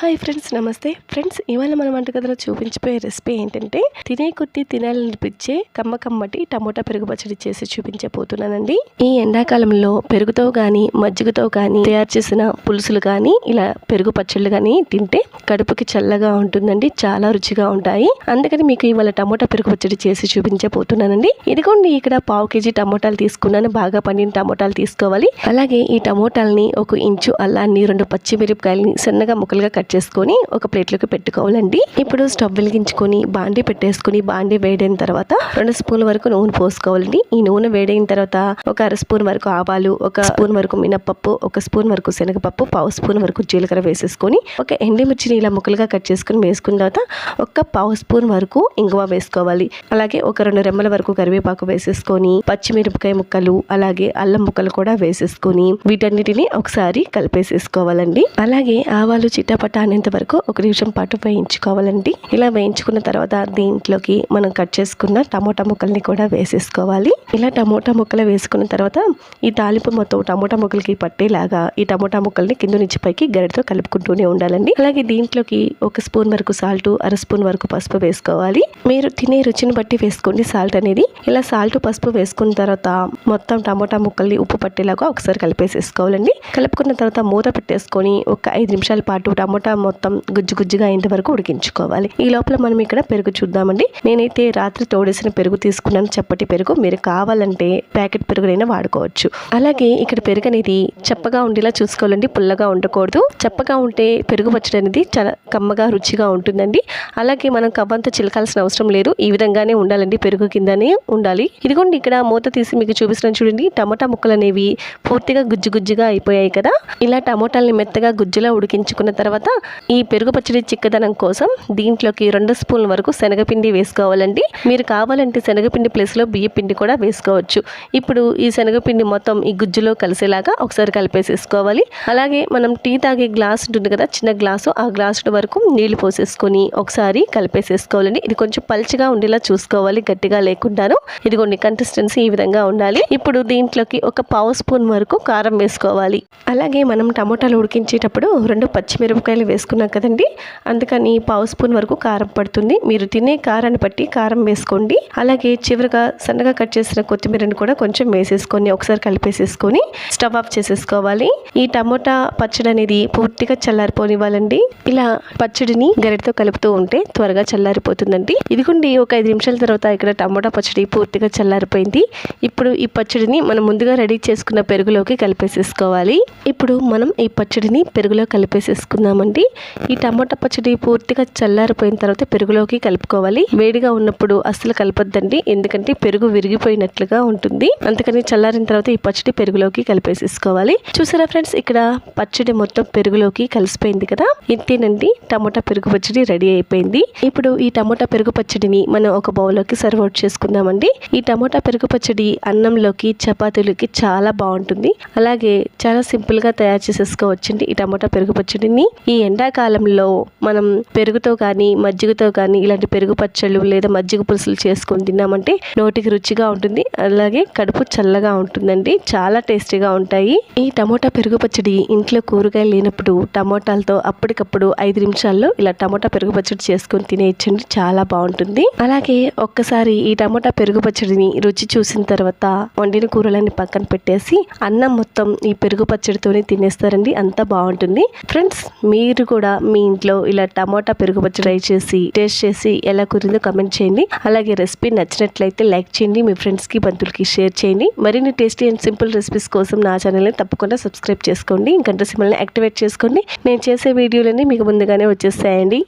Hi friends నమస్తే. Friends ఇవాళ మన వంటగదిలో చూపించిపోయే రెసిపీ ఏంటంటే తినే కొద్దీ తినాలనిపించే కమ్మ కమ్మటి టమోటా పెరుగు పచ్చడి చేసి చూపించబోతున్నానండి. ఈ ఎండాకాలంలో పెరుగుతో కానీ మజ్జిగతో కానీ తయారు చేసిన పులుసులు కానీ ఇలా పెరుగు పచ్చళ్ళు కానీ తింటే కడుపుకి చల్లగా ఉంటుందండి చాలా రుచిగా ఉంటాయి. అందుకని మీకు ఇవాళ టమోటా పెరుగు పచ్చడి చేసి చూపించబోతున్నానండి. ఇదిగోండి ఇక్కడ పావు కేజీ టమోటాలు తీసుకున్నాను బాగా పండిన టమోటాలు తీసుకోవాలి. అలాగే ఈ టమోటాలని ఒక ఇంచు అల్లాన్ని రెండు పచ్చిమిరపకాయలని సన్నగా ముక్కలుగా కట్ చేసుకొని ఒక ప్లేట్లోకి పెట్టుకోవాలండి. ఇప్పుడు స్టవ్ వెలిగించుకొని బాండి పెట్టేసుకొని బాండి వేడైన తర్వాత రెండు స్పూన్ల వరకు నూనె పోసుకోవాలండి. ఈ నూనె వేడైన తర్వాత ఒక అర స్పూన్ వరకు ఆవాలు ఒక స్పూన్ వరకు మినప్పప్పు ఒక స్పూన్ వరకు శనగపప్పు పావు స్పూన్ వరకు జీలకర్ర వేసేసుకొని ఒక ఎండిమిర్చిని ఇలా ముక్కలుగా కట్ చేసుకుని వేసుకున్న తర్వాత ఒక పావు స్పూన్ వరకు ఇంగువ వేసుకోవాలి. అలాగే ఒక రెండు రెమ్మల వరకు కరివేపాకు వేసేసుకొని పచ్చిమిరపకాయ ముక్కలు అలాగే అల్లం ముక్కలు కూడా వేసేసుకొని వీటన్నిటిని ఒకసారి కలిపేసేసుకోవాలండి. అలాగే ఆవాలు చిట్టపట్ట అనేంత వరకు ఒక నిమిషం పాటు వేయించుకోవాలండి. ఇలా వేయించుకున్న తర్వాత దీంట్లోకి మనం కట్ చేసుకున్న టమోటా ముక్కల్ని కూడా వేసేసుకోవాలి. ఇలా టమోటా ముక్కలు వేసుకున్న తర్వాత ఈ తాలింపు మొత్తం టమోటా ముక్కలకి పట్టేలాగా ఈ టమోటా ముక్కల్ని కింద నుంచి పైకి గరిటతో కలుపుకుంటూనే ఉండాలండి. అలాగే దీంట్లోకి ఒక స్పూన్ వరకు సాల్ట్ అర స్పూన్ వరకు పసుపు వేసుకోవాలి. మీరు తినే రుచిని బట్టి వేసుకోండి సాల్ట్ అనేది. ఇలా సాల్ట్ పసుపు వేసుకున్న తర్వాత మొత్తం టమోటా ముక్కల్ని ఉప్పు పట్టేలాగా ఒకసారి కలిపేసేసుకోవాలండి. కలుపుకున్న తర్వాత మూత పెట్టేసుకొని ఒక ఐదు నిమిషాల పాటు టమోటా మొత్తం గుజ్జు గుజ్జుగా అయ్యేంత వరకు ఉడికించుకోవాలి. ఈ లోపల మనం ఇక్కడ పెరుగు చూద్దామండి. నేనైతే రాత్రి తోడేసిన పెరుగు తీసుకున్నాను. చప్పటి పెరుగు. మీరు కావాలంటే ప్యాకెట్ పెరుగునైనా వాడుకోవచ్చు. అలాగే ఇక్కడ పెరుగు అనేది చప్పగా ఉండేలా చూసుకోవాలండి. పుల్లగా ఉండకూడదు. చప్పగా ఉంటే పెరుగు పచ్చడి అనేది చాలా కమ్మగా రుచిగా ఉంటుందండి. అలాగే మనం కవ్వంతా చిలకాల్సిన అవసరం లేదు. ఈ విధంగానే ఉండాలండి. పెరుగు కిందనే ఉండాలి. ఇదిగోండి ఇక్కడ మూత తీసి మీకు చూపిస్తున్నాను చూడండి. టమాటా ముక్కలు అనేవి పూర్తిగా గుజ్జు గుజ్జుగా అయిపోయాయి కదా. ఇలా టమోటాలని మెత్తగా గుజ్జులా ఉడికించుకున్న తర్వాత ఈ పెరుగు పచ్చడి చిక్కదనం కోసం దీంట్లోకి రెండు స్పూన్ల వరకు శనగపిండి వేసుకోవాలండి. మీరు కావాలంటే శనగపిండి ప్లేస్లో బియ్య పిండి కూడా వేసుకోవచ్చు. ఇప్పుడు ఈ శనగపిండి మొత్తం ఈ గుజ్జులో కలిసేలాగా ఒకసారి కలిపేసేసుకోవాలి. అలాగే మనం టీ తాగే గ్లాస్ ఉంటుంది కదా చిన్న గ్లాసు ఆ గ్లాసు వరకు నీళ్ళు పోసేసుకొని ఒకసారి కలిపేసేసుకోవాలండి. ఇది కొంచెం పల్చగా ఉండేలా చూసుకోవాలి గట్టిగా లేకుండాను. ఇదిగోండి కన్సిస్టెన్సీ ఈ విధంగా ఉండాలి. ఇప్పుడు దీంట్లోకి ఒక పావు స్పూన్ వరకు కారం వేసుకోవాలి. అలాగే మనం టమోటాలు ఉడికించేటప్పుడు రెండు పచ్చిమిరపకాయలు వేసుకున్నాం కదండి. అందుకని పావు స్పూన్ వరకు కారం పడుతుంది. మీరు తినే కారాన్ని బట్టి కారం వేసుకోండి. అలాగే చివరిగా సన్నగా కట్ చేసిన కొత్తిమీరని కూడా కొంచెం వేసేసుకొని ఒకసారి కలిపేసేసుకొని స్టవ్ ఆఫ్ చేసేసుకోవాలి. ఈ టమోటా పచ్చడి అనేది పూర్తిగా చల్లారిపోనివ్వాలండి. ఇలా పచ్చడిని గరిటతో కలుపుతూ ఉంటే త్వరగా చల్లారిపోతుందండి. ఇదిగోండి ఒక ఐదు నిమిషాల తర్వాత ఇక్కడ టమోటా పచ్చడి పూర్తిగా చల్లారిపోయింది. ఇప్పుడు ఈ పచ్చడిని మనం ముందుగా రెడీ చేసుకున్న పెరుగులోకి కలిపేసేసుకోవాలి. ఇప్పుడు మనం ఈ పచ్చడిని పెరుగులో కలిపేసేసుకుందామండి. ఈ టమోటా పచ్చడి పూర్తిగా చల్లారిపోయిన తర్వాత పెరుగులోకి కలుపుకోవాలి. వేడిగా ఉన్నప్పుడు అస్సలు కలపద్దండి. ఎందుకంటే పెరుగు విరిగిపోయినట్లుగా ఉంటుంది. అందుకని చల్లారిన తర్వాత ఈ పచ్చడి పెరుగులోకి కలిపేసేసుకోవాలి. చూసారా ఫ్రెండ్స్ ఇక్కడ పచ్చడి మొత్తం పెరుగులోకి కలిసిపోయింది కదా? ఇంతేనండి టమోటా పెరుగు పచ్చడి రెడీ అయిపోయింది. ఇప్పుడు ఈ టమోటా పెరుగు పచ్చడిని మనం ఒక బౌల్లోకి సర్వ్ అవుట్ చేసుకుందామండి. ఈ టమోటా పెరుగు పచ్చడి అన్నంలోకి చపాతీలకి చాలా బాగుంటుంది. అలాగే చాలా సింపుల్గా తయారు చేసేసుకోవచ్చండి ఈ టమోటా పెరుగు పచ్చడిని. ఈ ఎండాకాలంలో మనం పెరుగుతో కానీ మజ్జిగతో కానీ ఇలాంటి పెరుగు పచ్చళ్ళు లేదా మజ్జిగ పులుసులు చేసుకొని తిన్నామంటే నోటికి రుచిగా ఉంటుంది. అలాగే కడుపు చల్లగా ఉంటుందండి. చాలా టేస్టీగా ఉంటాయి. ఈ టమోటా పెరుగు పచ్చడి ఇంట్లో కూరగాయలు లేనప్పుడు టమోటాలతో అప్పటికప్పుడు ఐదు నిమిషాల్లో ఇలా టమోటా పెరుగు పచ్చడి చేసుకొని తినేయచ్చండి. చాలా బాగుంటుంది. అలాగే ఒక్కసారి ఈ టమోటా పెరుగు పచ్చడిని రుచి చూసిన తర్వాత వండిన కూరలన్నీ పక్కన పెట్టేసి అన్నం మొత్తం ఈ పెరుగు పచ్చడితోనే తినేస్తారండి. అంత బాగుంటుంది. ఫ్రెండ్స్ మీ మీరు కూడా మీ ఇంట్లో ఇలా టమాటా పెరుగు పచ్చడి ట్రై చేసి టేస్ట్ చేసి ఎలా కురిందో కమెంట్ చేయండి. అలాగే రెసిపీ నచ్చినట్లయితే లైక్ చేయండి మీ ఫ్రెండ్స్కి బంధువులకి షేర్ చేయండి. మరిన్ని టేస్టీ అండ్ సింపుల్ రెసిపీస్ కోసం నా ఛానల్ని తప్పకుండా సబ్స్క్రైబ్ చేసుకోండి. ఇంకా సిమ్మల్ని యాక్టివేట్ చేసుకోండి. నేను చేసే వీడియోలన్నీ మీకు ముందుగానే వచ్చేస్తాయండి.